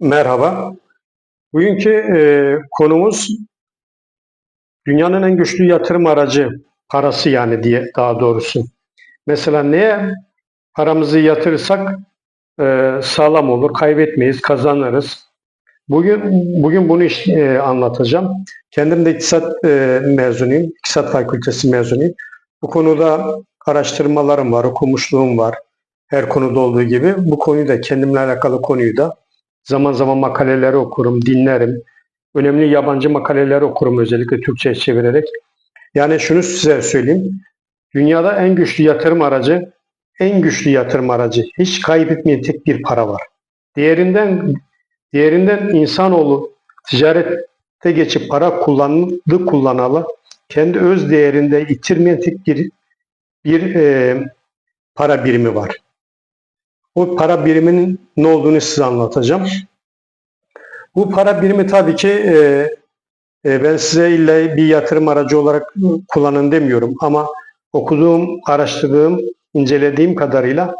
Merhaba. Bugünkü e, konumuz dünyanın en güçlü yatırım aracı, parası yani diye daha doğrusu. Mesela neye paramızı yatırırsak e, sağlam olur, kaybetmeyiz, kazanırız. Bugün bugün bunu iş- e, anlatacağım. Kendim de iktisat e, mezunuyum, iktisat fakültesi mezunuyum. Bu konuda araştırmalarım var, okumuşluğum var. Her konuda olduğu gibi bu konuyu da kendimle alakalı konuyu da Zaman zaman makaleleri okurum, dinlerim. Önemli yabancı makaleleri okurum özellikle Türkçe'ye çevirerek. Yani şunu size söyleyeyim. Dünyada en güçlü yatırım aracı, en güçlü yatırım aracı, hiç kaybetmeyen tek bir para var. Diğerinden, diğerinden insanoğlu ticarette geçip para kullandı kullanalı, kendi öz değerinde yitirmeyen tek bir, bir e, para birimi var. O para biriminin ne olduğunu size anlatacağım. Bu para birimi tabii ki e, e, ben size illa bir yatırım aracı olarak kullanın demiyorum ama okuduğum, araştırdığım, incelediğim kadarıyla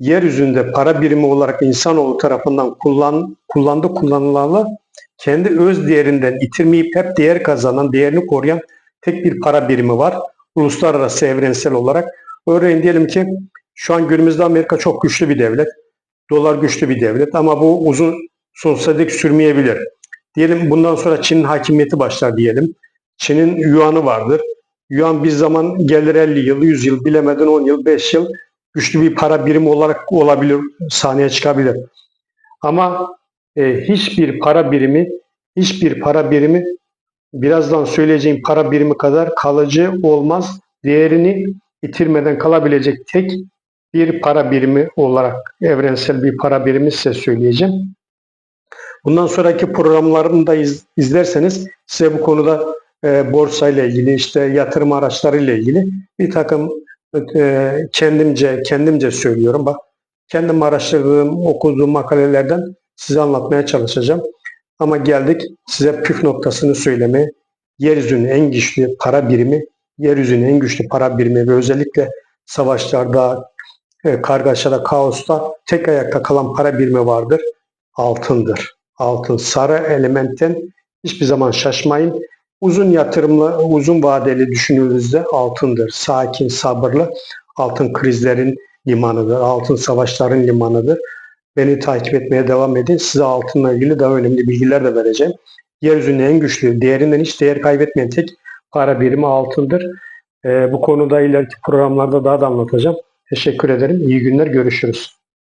yeryüzünde para birimi olarak insanoğlu tarafından kullan, kullandı kullanılalı kendi öz değerinden itirmeyip hep değer kazanan, değerini koruyan tek bir para birimi var. Uluslararası evrensel olarak. Örneğin diyelim ki şu an günümüzde Amerika çok güçlü bir devlet. Dolar güçlü bir devlet ama bu uzun sonsuza dek sürmeyebilir. Diyelim bundan sonra Çin'in hakimiyeti başlar diyelim. Çin'in yuanı vardır. Yuan bir zaman gelir 50 yıl, 100 yıl, bilemeden 10 yıl, 5 yıl güçlü bir para birimi olarak olabilir, sahneye çıkabilir. Ama e, hiçbir para birimi, hiçbir para birimi birazdan söyleyeceğim para birimi kadar kalıcı olmaz. Değerini yitirmeden kalabilecek tek bir para birimi olarak evrensel bir para birimi size söyleyeceğim. Bundan sonraki programlarını da iz- izlerseniz size bu konuda e, borsa ile ilgili işte yatırım araçları ile ilgili bir takım e, kendimce kendimce söylüyorum. Bak kendim araştırdığım, okuduğum makalelerden size anlatmaya çalışacağım. Ama geldik size püf noktasını söylemeye. Yeryüzünün en güçlü para birimi, yeryüzünün en güçlü para birimi ve özellikle savaşlarda, kargaşada, kaosta tek ayakta kalan para birimi vardır. Altındır. Altın, sarı elementten hiçbir zaman şaşmayın. Uzun yatırımlı, uzun vadeli düşündüğünüzde altındır. Sakin, sabırlı. Altın krizlerin limanıdır. Altın savaşların limanıdır. Beni takip etmeye devam edin. Size altınla ilgili daha önemli bilgiler de vereceğim. Yeryüzünün en güçlü, değerinden hiç değer kaybetmeyen tek para birimi altındır. Ee, bu konuda ileriki programlarda daha da anlatacağım. Teşekkür ederim. İyi günler. Görüşürüz.